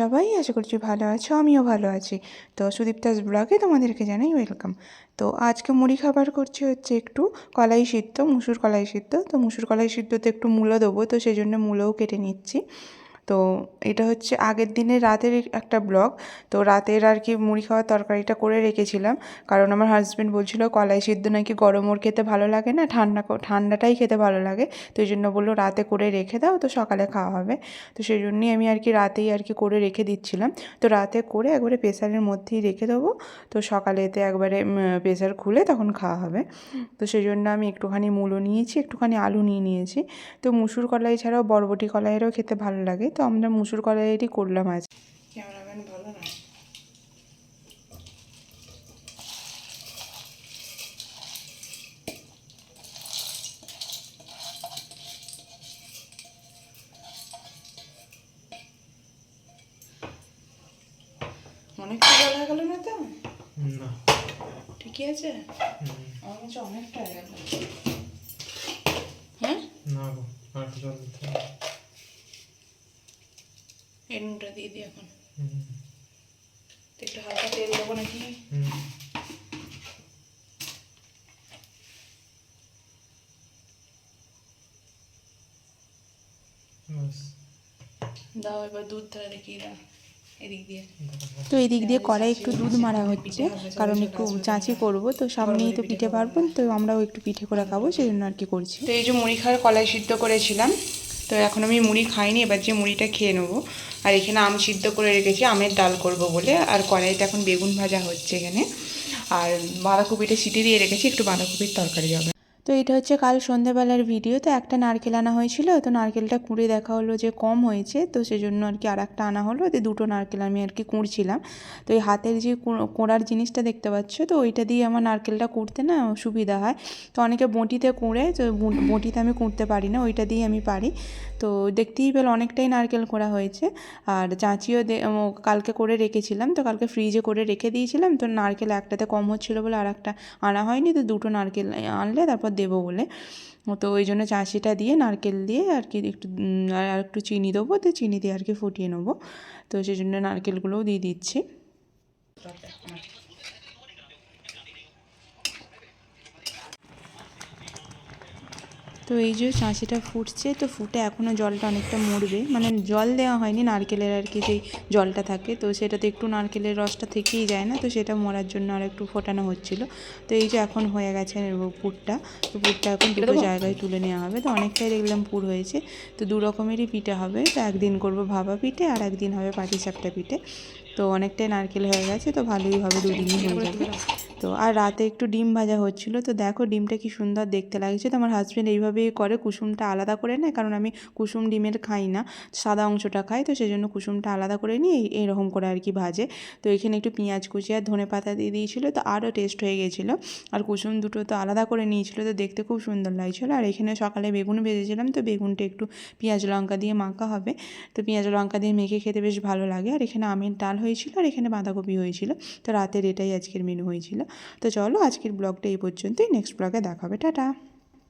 সবাই? আশা করছি ভালো আছো, আমিও ভালো আছি। তো সুদীপ্তাস ব্লগে তোমাদেরকে জানাই ওয়েলকাম। তো আজকে মুড়ি খাবার করছি হচ্ছে একটু কলাই সিদ্ধ, মুসুর কলাই সিদ্ধ। তো মুসুর কলাই সিদ্ধতে একটু মূলো দেবো, তো সেই জন্য মূলোও কেটে নিচ্ছি। তো এটা হচ্ছে আগের দিনের রাতের একটা ব্লগ। তো রাতের আর কি মুড়ি খাওয়ার তরকারিটা করে রেখেছিলাম। কারণ আমার হাজব্যান্ড বলছিল, কলাই সিদ্ধ নাকি গরম ওর খেতে ভালো লাগে না? ঠান্ডা ঠান্ডাটাই খেতে ভালো লাগে। তো এই জন্য বলল, রাতে করে রেখে দাও, তো সকালে খাওয়া হবে। তো সেই জন্যই আমি আর কি রাতেই আর কি করে রেখে দিচ্ছিলাম। তো রাতে করে একবারে প্রেসারের মধ্যেই রেখে দেবো। তো সকালে এতে একবারে প্রেসার খুলে তখন খাওয়া হবে। তো সেই জন্য আমি একটুখানি মূলো নিয়েছি, একটুখানি আলু নিয়ে নিয়েছি। তো মুসুর কলাই ছাড়াও বরবটি কলাইয়েরও খেতে ভালো লাগে। তো আমরা মুসুর কলাইয়েরই করলাম আজ। ক্যামেরাম্যান ভালো না? অনেকটা বলা গেল না তো? না। ঠিকই আছে? আমার কাছে অনেকটা হয়ে গেল। হ্যাঁ? না গো আর জল দিতে। এই নুনটা দিয়ে দিই এখন। তো একটু হালকা তেল দেবো নাকি? দাও এবার দুধ ধরে দেখিয়ে দাও এদিক দিয়ে। তো এদিক দিয়ে কড়াই একটু দুধ মারা হচ্ছে কারণ একটু চাঁচি করব তো সামনেই তো পিঠে পারবেন তো আমরাও একটু পিঠে করে খাব সেই জন্য আর কি করছি। তো এই যে মুড়ি খাওয়ার কলাই সিদ্ধ করেছিলাম তো এখন আমি মুড়ি খাইনি, এবার যে মুড়িটা খেয়ে নেব। আর এখানে আম সিদ্ধ করে রেখেছি, আমের ডাল করব বলে। আর কড়াইতে এখন বেগুন ভাজা হচ্ছে এখানে। আর বাঁধাকপিটা সিটি দিয়ে রেখেছি, একটু বাঁধাকপির তরকারি হবে। তো এটা হচ্ছে কাল সন্ধ্যেবেলার ভিডিও তো একটা নারকেল আনা হয়েছিল, তো নারকেলটা কুড়ে দেখা হলো যে কম হয়েছে, তো সেজন্য আর কি আর একটা আনা হলো তো দুটো নারকেল আমি আর কি কুড়ছিলাম। তো এই হাতের যে কোড়ার জিনিসটা দেখতে পাচ্ছ, তো ওইটা দিয়ে আমার নারকেলটা কুড়তে না সুবিধা হয়। তো অনেকে বঁটিতে কুড়ে, তো বঁটিতে আমি কুড়তে পারি না, ওইটা দিয়ে আমি পারি। তো দেখতেই পেলে অনেকটাই নারকেল কোড়া হয়েছে। আর চাঁচিও কালকে করে রেখেছিলাম, তো কালকে ফ্রিজে করে রেখে দিয়েছিলাম, তো নারকেল একটাতে কম হচ্ছিল বলে আর একটা আনা হয়নি, তো দুটো নারকেল আনলে, তারপর দেবো বলে। তো ওই জন্য চাষিটা দিয়ে, নারকেল দিয়ে আর কি একটু আর একটু চিনি দেবো তো চিনি দিয়ে আর কি ফুটিয়ে নেব। তো সেই জন্য নারকেলগুলোও দিয়ে দিচ্ছি। তো এই যে চাঁচিটা ফুটছে তো ফুটে এখনও জলটা অনেকটা মরবে। মানে জল দেওয়া হয়নি নারকেলের আর কি যেই জলটা থাকে। তো সেটাতে একটু নারকেলের রসটা থেকেই যায় না তো সেটা মরার জন্য আর একটু ফোটানো হচ্ছিল। তো এই যে এখন হয়ে গেছে পুরটা। তো পুরটা এখন দুটো জায়গায় তুলে নেওয়া হবে। তো অনেকটাই দেখলাম পুর হয়েছে। তো দু রকমেরই পিঠে হবে। তো একদিন করব ভাবা পিঠে আর একদিন হবে পাটিসাপটা পিঠে। তো অনেকটাই নারকেল হয়ে গেছে তো ভালোই হবে দুদিনই হয়ে যাবে। তো আর রাতে একটু ডিম ভাজা হচ্ছিল, তো দেখো ডিমটা কি সুন্দর দেখতে লাগছে। তো আমার হাজব্যান্ড এইভাবেই করে, কুসুমটা আলাদা করে নেয়, কারণ আমি কুসুম ডিমের খাই না, সাদা অংশটা খাই, তো সেই জন্য কুসুমটা আলাদা করে নিয়ে এই- এইরকম করে আর কি ভাজে। তো এখানে একটু পেঁয়াজ কুচি আর ধনে পাতা দিয়ে দিয়েছিলো, তো আরও টেস্ট হয়ে গেছিল। আর কুসুম দুটো তো আলাদা করে নিয়েছিল, তো দেখতে খুব সুন্দর লাগছিল। আর এখানে সকালে বেগুন ভেজেছিলাম, তো বেগুনটা একটু পেঁয়াজ লঙ্কা দিয়ে মাখা হবে। তো পেঁয়াজ লঙ্কা দিয়ে মেখে খেতে বেশ ভালো লাগে। আর এখানে আমের ডাল হয়েছিল, আর এখানে বাঁধাকপি হয়েছিল। তো রাতের এটাই আজকের মেনু হয়েছিল। তো চলো আজকের ব্লগটা এই পর্যন্তই। নেক্সট ব্লগে দেখাবে টাটা।